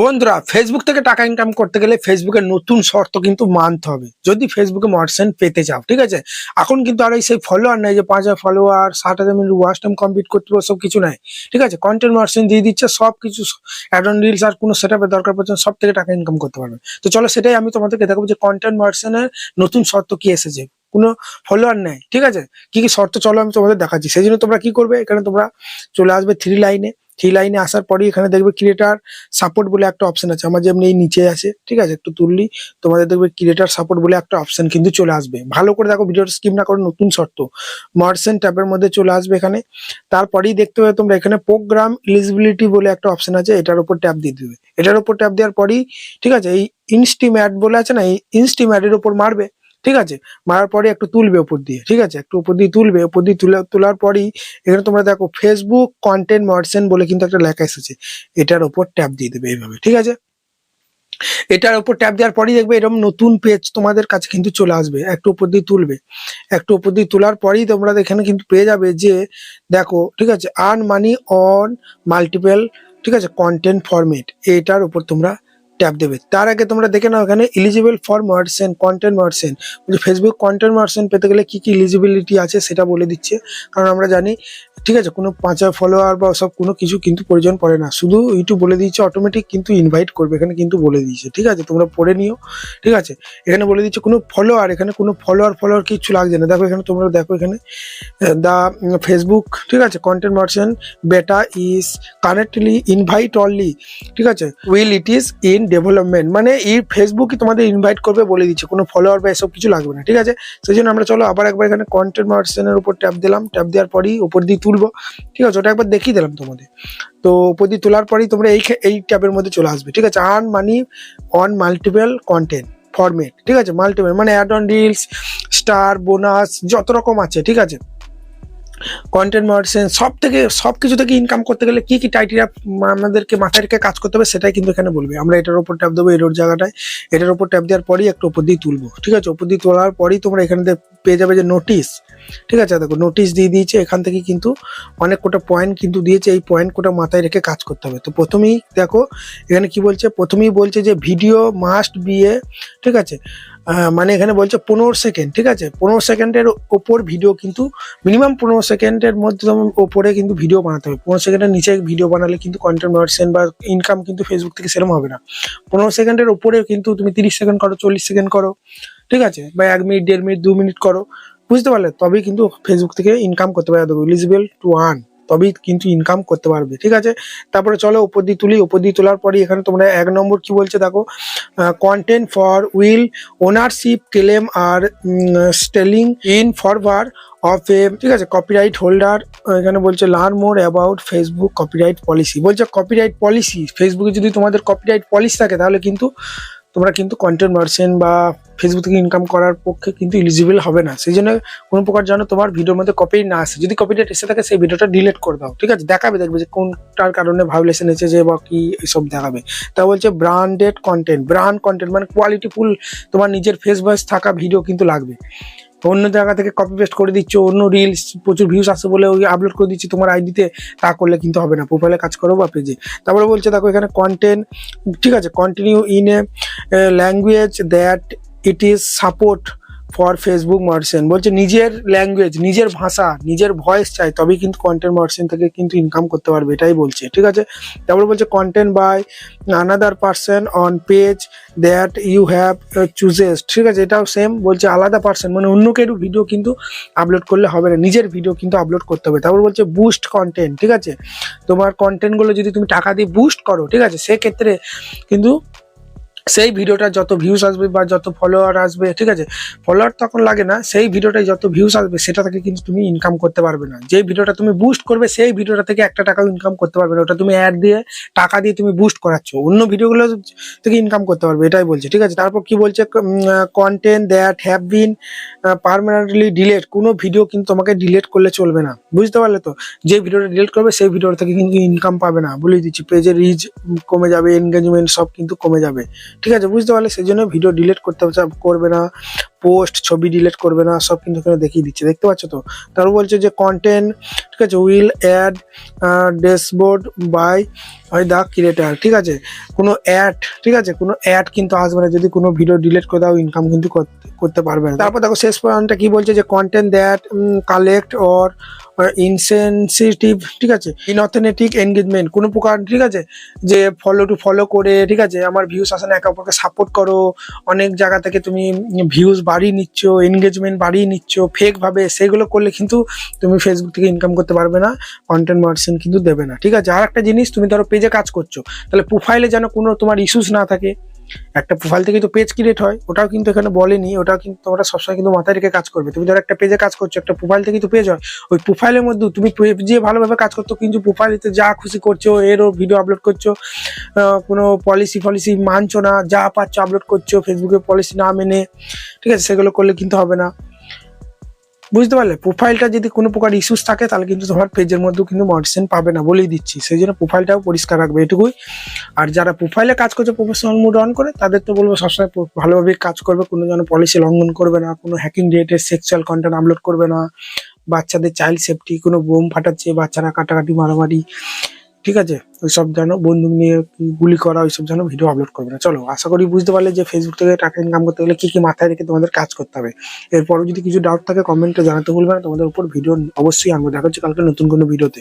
বন্ধুরা ফেসবুক থেকে টাকা ইনকাম করতে গেলে ফেসবুকের নতুন শর্ত কিন্তু মানতে হবে। যদি ফেসবুকে মার্সেন্ট পেতে চাও, ঠিক আছে? এখন কিন্তু আর এই সেই ফলোয়ার নেই যে পাঁচ হাজার ফলোয়ার ষাট হাজার মিনিট ওয়াচ টাইম কমপ্লিট করতে হবে সব কিছু নাই। ঠিক আছে? কন্টেন্ট মার্সেন্ট দিয়ে দিচ্ছে, সব কিছু অ্যাডন রিলস আর কোনো সেট আপের দরকার পড়ছে সব থেকে টাকা ইনকাম করতে পারবে। তো চলো সেটাই আমি তোমাদেরকে দেখাবো যে কন্টেন্ট মার্সেন্টের নতুন শর্ত কি এসেছে। কোনো ফলোয়ার নেই, ঠিক আছে? কি কি শর্ত চলো আমি তোমাদের দেখাচ্ছি। সেই জন্য তোমরা কি করবে? এখানে তোমরা চলে আসবে থ্রি লাইনে থ্রি লাইনে আসার পরেই এখানে দেখবে ক্রিয়েটার সাপোর্ট বলে একটা অপশন আছে। আমার যেমনি এই নিচে আছে, ঠিক আছে? একটু তুললি, তোমাদের দেখবে ক্রিয়েটার সাপোর্ট বলে একটা অপশন কিন্তু চলে আসবে। ভালো করে দেখো ভিডিওটা স্কিপ না করে, নতুন শর্ত। মার্সেন্ট ট্যাবের মধ্যে চলে আসবে এখানে। তারপরেই দেখতে পাবে তোমরা এখানে প্রোগ্রাম এলিজিবিলিটি বলে একটা অপশন আছে, এটার উপর ট্যাপ দিয়ে দিবে। এটার উপর ট্যাপ দেওয়ার পরেই, ঠিক আছে? এই ইনস্টিম্যাট বলে আছে না, এই ইনস্টিম্যাটের উপর মারবে। ঠিক আছে? মারার পরে একটু তুলবে উপর দিয়ে, ঠিক আছে? একটু উপর দিয়ে তুলবে, উপর দিয়ে তুলে, তোলার পরেই এখানে তোমরা দেখো ফেসবুক কন্টেন্ট মার্সেন্ট বলে কিন্তু একটা লেখা এসেছে। এটার উপর ট্যাপ দিয়ে দেবে এইভাবে, ঠিক আছে? এটার উপর ট্যাপ দেওয়ার পরেই দেখবে এরকম নতুন পেজ তোমাদের কাছে কিন্তু চলে আসবে। একটু উপর দিয়ে তুলবে। একটু উপর দিয়ে তোলার পরেই তোমরা এখানে কিন্তু পেয়ে যাবে যে, দেখো, ঠিক আছে? আর্ন মানি অন মাল্টিপল ঠিক আছে? কন্টেন্ট ফরম্যাট এটার উপর তোমরা ট্যাপ দেবে। তার আগে তোমরা দেখে নাও এখানে ইলিজিবল ফর মার্সেন কন্টেন্ট মার্সেন ফেসবুক কন্টেন্ট মার্সেন পেতে গেলে কি কি ইলিজিবিলিটি আছে সেটা বলে দিচ্ছে। কারণ আমরা জানি ঠিক আছে, কোনো পাঁচ ফলোয়ার বা সব কোনো কিছু কিন্তু প্রয়োজন পড়ে না। শুধু ইউটিউব বলে দিচ্ছে অটোমেটিক কিন্তু ইনভাইট করবে, এখানে কিন্তু বলে দিয়েছে। ঠিক আছে, তোমরা পড়ে নিও। ঠিক আছে, এখানে বলে দিচ্ছে কোনো ফলোয়ার এখানে কোনো ফলোয়ার ফলোয়ার কিছু লাগছে না। দেখো এখানে তোমরা দেখো এখানে দা ফেসবুক ঠিক আছে content monetisation beta is correctly invite only ঠিক আছে will it is in development মানে এই ফেসবুকই তোমাদের ইনভাইট করবে বলে দিচ্ছে, কোনো ফলোয়ার বা এসব কিছু লাগবে না। ঠিক আছে, সেই জন্য আমরা চলো আবার একবার এখানে কন্টেন্ট মার্সেন্টের উপর ট্যাপ দিলাম। ট্যাপ দেওয়ার পরই উপর দিয়ে তুলবো ঠিক আছে, ওটা একবার দেখিয়ে দিলাম তোমাদের। তো উপর তোলার পরেই তোমরা এই এই ট্যাবের মধ্যে চলে আসবে। ঠিক আছে, earn money on multiple content, format. ঠিক আছে, মাল্টিপল মানে ad on reels star bonus যত রকম আছে, ঠিক আছে? কন্টেন্ট মার্সেন্ট সব থেকে, সব কিছু থেকে ইনকাম করতে গেলে কি কি টাইটেরিয়া আমাদেরকে মাথায় রেখে কাজ করতে হবে সেটাই কিন্তু এখানে বলবে। আমরা এটার উপর ট্যাপ দেবো এরোর জায়গাটায়। এটার উপর ট্যাপ দেওয়ার পরেই একটু উপর দিয়ে তুলবো, ঠিক আছে? উপর দিয়ে তোলার পরেই তোমরা এখানে পেয়ে যাবে যে নোটিশ ঠিক আছে? দেখো নোটিশ দিয়ে দিয়েছে, এখান থেকে কিন্তু অনেক কোটা পয়েন্ট কিন্তু দিয়েছে, এই পয়েন্ট কোটা মাথায় রেখে কাজ করতে হবে। তো প্রথমেই দেখো, এখানে কি বলছে? প্রথমেই বলছে যে ভিডিও মাস্ট বিয়ে ঠিক আছে? মানে এখানে বলছে পনেরো সেকেন্ড ঠিক আছে? পনেরো সেকেন্ডের ওপর ভিডিও কিন্তু মিনিমাম পনেরো সেকেন্ডের মধ্যে ওপরে কিন্তু ভিডিও বানাতে হবে। পনেরো সেকেন্ডের নিচে ভিডিও বানালে কিন্তু কন্টেন্ট মার্সেন্ট বা ইনকাম কিন্তু ফেসবুক থেকে সেরকম হবে না। পনেরো সেকেন্ডের ওপরে কিন্তু তুমি তিরিশ সেকেন্ড করো, চল্লিশ সেকেন্ড করো, ঠিক আছে? বা এক মিনিট দেড় মিনিট দু মিনিট করো, বুঝতে পারলে? তবেই কিন্তু ফেসবুক থেকে ইনকাম করতে দেখো এলিজিবল টু আর্ন তবেই কিন্তু ইনকাম করতে পারবে, ঠিক আছে? তারপরে চলো উপর দিয়ে তুলি, উপর দিয়ে তোলার পরে এখানে তোমরা এক নম্বর কি বলছে দেখো? Content for will ownership claim R stealing in favour of a ঠিক আছে? কপিরাইট হোল্ডার এখানে বলছে learn more about Facebook copyright policy বলছে কপিরাইট পলিসি ফেসবুকে যদি তোমাদের কপিরাইট পলিসি থাকে তাহলে কিন্তু তোমরা কিন্তু কন্টেন্ট মার্চেন বা ফেসবুক থেকে ইনকাম করার পক্ষে কিন্তু ইলিজিবল হবে না। সেই জন্য কোনো প্রকার যেন তোমার ভিডিওর মধ্যে কপি না আসে। যদি কপিডেট এসে থাকে, সেই ভিডিওটা ডিলিট করে দাও। ঠিক আছে? দেখাবে, দেখবে যে কোনটার কারণে ভাইলেশন এসেছে বা কি এসব দেখাবে। তা বলছে ব্র্যান্ডেড কন্টেন্ট ব্র্যান্ড কন্টেন্ট মানে কোয়ালিটিফুল তোমার নিজের ফেস ভয়েস থাকা ভিডিও কিন্তু লাগবে। অন্য জায়গা থেকে কপি পেস্ট করে দিচ্ছ, অন্য রিলস প্রচুর ভিউস আসছে বলে ওই আপলোড করে দিচ্ছি তোমার আইডিতে তা করলে কিন্তু হবে না প্রোফাইলে কাজ করো বা পেজে তারপরে বলছে, দেখো এখানে কন্টেন্ট ঠিক আছে continue in a language that it is support for Facebook merchant বলছে, নিজের ল্যাঙ্গুয়েজ নিজের ভাষা, নিজের ভয়েস চাই, তবেই কিন্তু কন্টেন্ট মার্সেন্ট থেকে কিন্তু ইনকাম করতে পারবে। এটাই বলছে, ঠিক আছে? তারপরে বলছে content by another person on page that you have chooses ঠিক আছে, এটাও সেম বলছে, আলাদা পার্সন মানে অন্য কেউ ভিডিও কিন্তু আপলোড করলে হবে না, নিজের ভিডিও কিন্তু আপলোড করতে হবে। তারপর বলছে বুস্ট কন্টেন্ট ঠিক আছে? তোমার কন্টেন্টগুলো যদি তুমি টাকা দিয়ে বুস্ট করো, ঠিক আছে? সেক্ষেত্রে কিন্তু সেই ভিডিওটা যত ভিউস আসবে বা যত ফলোয়ার আসবে, ঠিক আছে? ফলোয়ার তখন লাগে না, সেই ভিডিওটায় যত ভিউস আসবে, সেটা থেকে কিন্তু তুমি ইনকাম করতে পারবে না। যে ভিডিওটা তুমি বুস্ট করবে, সেই ভিডিওটা থেকে একটা টাকাও ইনকাম করতে পারবে না। ওটা তুমি অ্যাড দিয়ে, টাকা দিয়ে তুমি বুস্ট করাচ্ছ। অন্য ভিডিওগুলো থেকে ইনকাম করতে পারবে, এটাই বলছে, ঠিক আছে? তারপর কি বলছে content that have been permanently delete কোনো ভিডিও কিন্তু তোমাকে ডিলেট করলে চলবে না, বুঝতে পারলে তো? যে ভিডিওটা ডিলিট করবে, সেই ভিডিওটা থেকে কিন্তু ইনকাম পাবে না। বলে দিচ্ছি পেজের রিচ কমে যাবে এনগেজমেন্ট সব কিন্তু কমে যাবে। ঠিক আছে, বুঝতে পারলে সেই জন্য ভিডিও ডিলিট করতে করবে না পোস্ট ছবি ডিলিট করবে না, সব কিন্তু এখানে দেখিয়ে দিচ্ছে, দেখতে পাচ্ছ তো? তারপর বলছে যে কন্টেন্ট ঠিক আছে উইল অ্যাড ড্যাশবোর্ড বাই হয় দ্য ক্রিয়েটার ঠিক আছে? কোনো অ্যাড ঠিক আছে, কোনো অ্যাড কিন্তু আসবে না, যদি কোনো ভিডিও ডিলিট করে দাও ইনকাম কিন্তু করতে- করতে পারবে না। তারপর দেখো শেষ পয়েন্টটা কি বলছে যে content that collect or insensitive ঠিক আছে? ইনঅথেনেটিক এনগেজমেন্ট কোনো প্রকার, ঠিক আছে? যে ফলো টু ফলো করে, ঠিক আছে? আমার ভিউস আসে না, একে অপরকে সাপোর্ট করো, অনেক জায়গা থেকে তুমি ভিউজ বাড়িয়ে নিচ্ছ এনগেজমেন্ট বাড়িয়ে নিচ্ছ ফেকভাবে সেগুলো করলে কিন্তু তুমি ফেসবুক থেকে ইনকাম করতে পারবে না কন্টেন্ট মার্সিন কিন্তু দেবে না, ঠিক আছে? আর একটা জিনিস, তুমি ধরো পেজে কাজ করছ, তাহলে প্রোফাইলে যেন কোনো তোমার ইস্যুস না থাকে একটা প্রোফাইল থেকে তো পেজ ক্রিয়েট হয়, ওটাও কিন্তু এখানে বলেনি, ওটাও কিন্তু তোমরা সবসময় কিন্তু মাথায় রেখে কাজ করবে। তুমি ধরো একটা পেজে কাজ করছ, একটা প্রোফাইল থেকে তো পেজ হয়, ওই প্রোফাইলের মধ্যে তুমি যে ভালোভাবে কাজ করতো কিন্তু প্রোফাইলেতে যা খুশি করছ, এরও ভিডিও আপলোড করছ কোনো পলিসি ফলিসি মানছো না, যা পাচ্ছ আপলোড করছ ফেসবুকে পলিসি না মেনে, ঠিক আছে, সেগুলো করলে কিন্তু হবে না। বুঝতে পারলে? প্রোফাইলটা যদি কোনো প্রকার ইস্যুস থাকে, তাহলে কিন্তু তোমার পেজের মধ্যেও কিন্তু মডিসেন পাবে না বলেই দিচ্ছি। সেই জন্য প্রোফাইলটাও পরিষ্কার রাখবে এটুকুই। আর যারা প্রোফাইলে কাজ করছে প্রফেশনাল মুড অন করে, তাদের তো বলব সবসময় ভালোভাবে কাজ করবে। কোনো যেন পলিসি লঙ্ঘন করবে না, কোনো hacking related sexual content upload করবে না। বাচ্চাদের চাইল্ড সেফটি কোনো বোম ফাটাচ্ছে, বাচ্চারা কাটাকাটি, মারামারি। ঠিক আছে? ওইসব যেন বন্ধু নিয়ে গুলি করা, ওইসব যেন ভিডিও আপলোড করবে না। চলো, আশা করি বুঝতে পারলে যে ফেসবুক থেকে টাকা ইনকাম করতে গেলে কি কি মাথায় রেখে তোমাদের কাজ করতে হবে। এরপরও যদি কিছু ডাউট থাকে কমেন্টে জানাতে ভুলবে না। তোমাদের উপর ভিডিও অবশ্যই আনব। দেখা হচ্ছে কালকে নতুন কোনো ভিডিওতে